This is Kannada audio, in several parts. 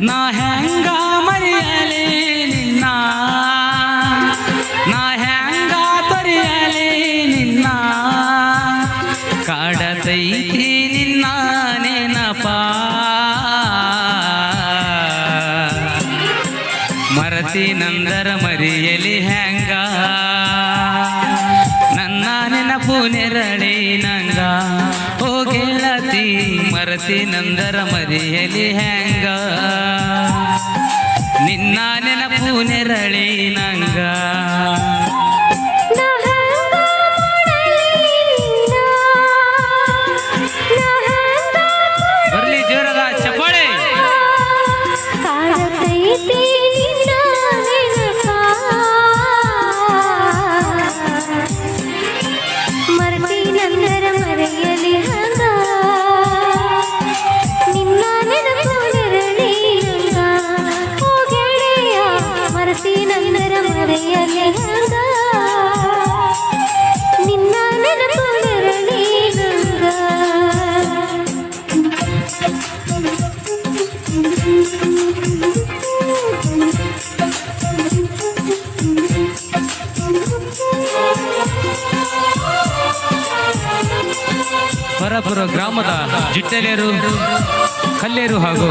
ನಾ ಹೆಂಗ ಮರೆಯಲಿ ನಿನ್ನ? ನಾ ಹೆಂಗ ತೊರೆಯಲಿ ನಿನ್ನ? ಕಾಡತೈತಿ ನಿನ್ನ ನೆನಪ. ಮರತಿ ನಂದರ ಮರಿಯಲಿ ಹೆಂಗ? ನನ್ನ ನೆನಪು ನೆರಳಿ ನಂಗ? ಓ ಮರತಿ ನಂದರ ಮರಿಯಲಿ ಹೆಂಗ ನಿನ್ನ ನೆನಪು ನೆರಳಿ ನಂಗ ಹೊರಪುರ ಗ್ರಾಮದ ಜಿಟ್ಟೆಲೇರು ಕಲ್ಲೇರು ಹಾಗೂ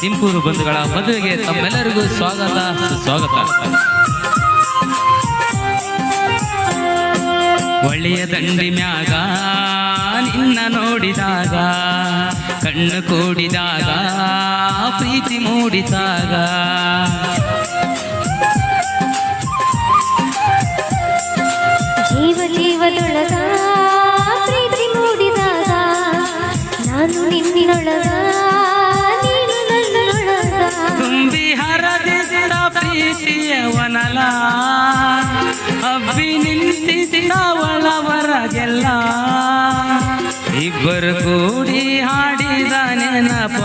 ತಿಂಪೂರು ಬಂಧುಗಳ ಮದುವೆಗೆ ತಮ್ಮೆಲ್ಲರಿಗೂ ಸ್ವಾಗತ. ಸ್ವಾಗತ. ಒಳ್ಳೆಯ ದಂಡಿ ಮ್ಯಾಗ ನಿನ್ನ ನೋಡಿದಾಗ ಕಣ್ಣು ಕೂಡಿದಾಗ ಪ್ರೀತಿ ಮೂಡಿದಾಗ ಜೀವ ಜೀವದೊಳಗ, ಪ್ರೀತಿ ಮೂಡಿದಾಗ, ನಾನು ನಿನ್ನೊಳಗ ನೀನು ನನ್ನೊಳಗ. ತುಂಬಿ ಹರದಿದ್ದ ಪ್ರೀತಿಯವನಲ ಅಬ್ಬಿ ನಿಂತಿದ್ದ ಒಳವರಗೆಲ್ಲ ಇಬ್ಬರು ಕೂಡಿ ಹಾಡಿದ ನೆನಪ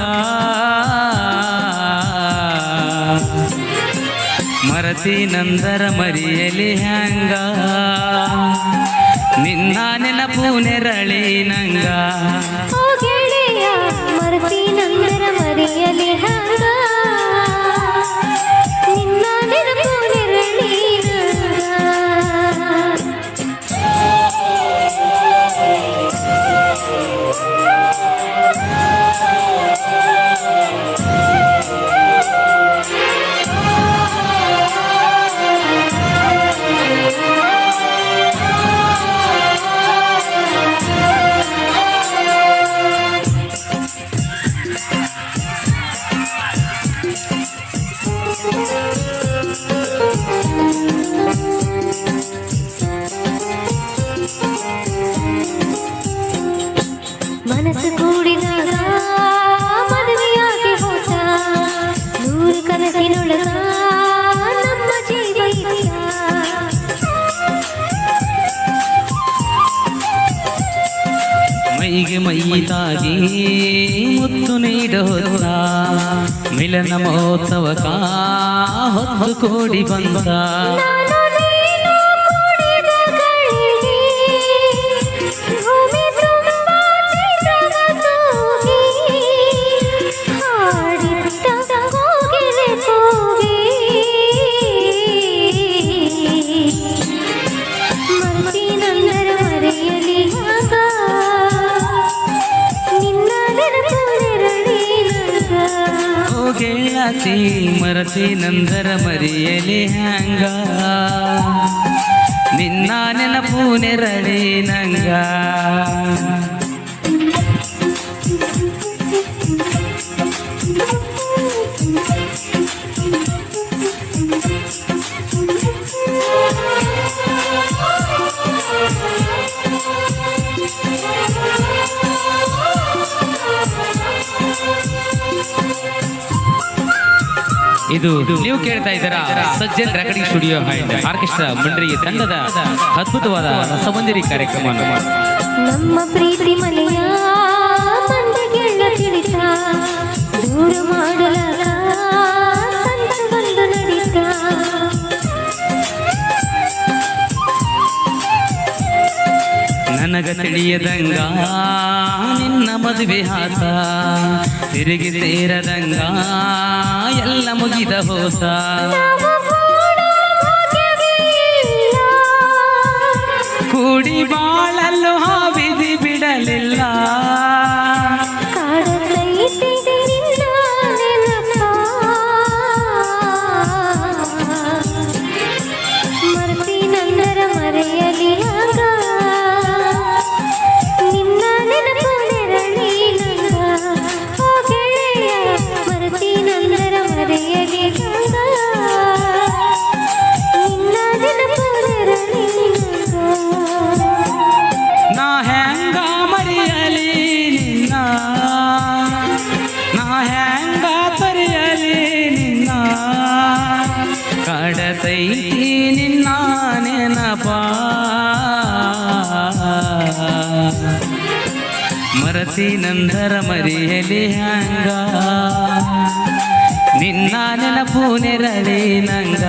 ಮರತಿ ನಂದರ ಮರಿಯಲಿ ಹ್ಯಾಂಗ? ನಿನ್ನ ನೆನಪು ನೆರಳಿ ನಂಗ? ಮರತಿ ನಂದರ ಮರಿಯಲಿ ಹಂಗ ನಿನ್ನ ನೆನಪು ನೆರಳಿ. ನೂರು ಕನಸಿನೊಳಗ ನಮ್ಮ ಜೀವ ಇದ್ದ. ಮೈಗೆ ಮೈ ತಾಗಿ ಮುತ್ತು ನೀಡೋದ ಮಿಲನ ಮಹೋತ್ಸವಕ ಹೊತ್ತು ಕೋಡಿ ಬಂದ ಮರತಿ ನಂದರ ಮರಿಯಲಿ ಹ್ಯಾಂಗ ನಿನ್ನ ನೆನಪು ನೆರಳಿ ನಂಗ. ಇದು ನೀವು ಕೇಳ್ತಾ ಇದ್ದೀರಾ ಸಜ್ಜನ್ ರೆಕಾರ್ಡಿಂಗ್ ಸ್ಟುಡಿಯೋ ಹೈಂಡ್ ಆರ್ಕೆಸ್ಟ್ರಾ ಮಂಡಳಿಯ ತಂಡದ ಅದ್ಭುತವಾದ ಸಮಂದಿರಿ ಕಾರ್ಯಕ್ರಮ ನಮ್ಮ ಪ್ರೀತಿ ಮನೆಯ ನನಗ ತಿಳಿಯದಂಗ ನಿನ್ನ ಮದುವೆ ಹಾಸ ತಿರುಗಿ ಸೇರದಂಗ ಎಲ್ಲ ಮುಗಿದ ಹೋಸ ಕೂಡಿ ಬಾಳ ಮರತಿ ನಂದರ ಮರಿಯಲಿ ಹಂಗ. ನಿನ್ನ ನೆನಪು ನೆರಳಿ ನಂಗ.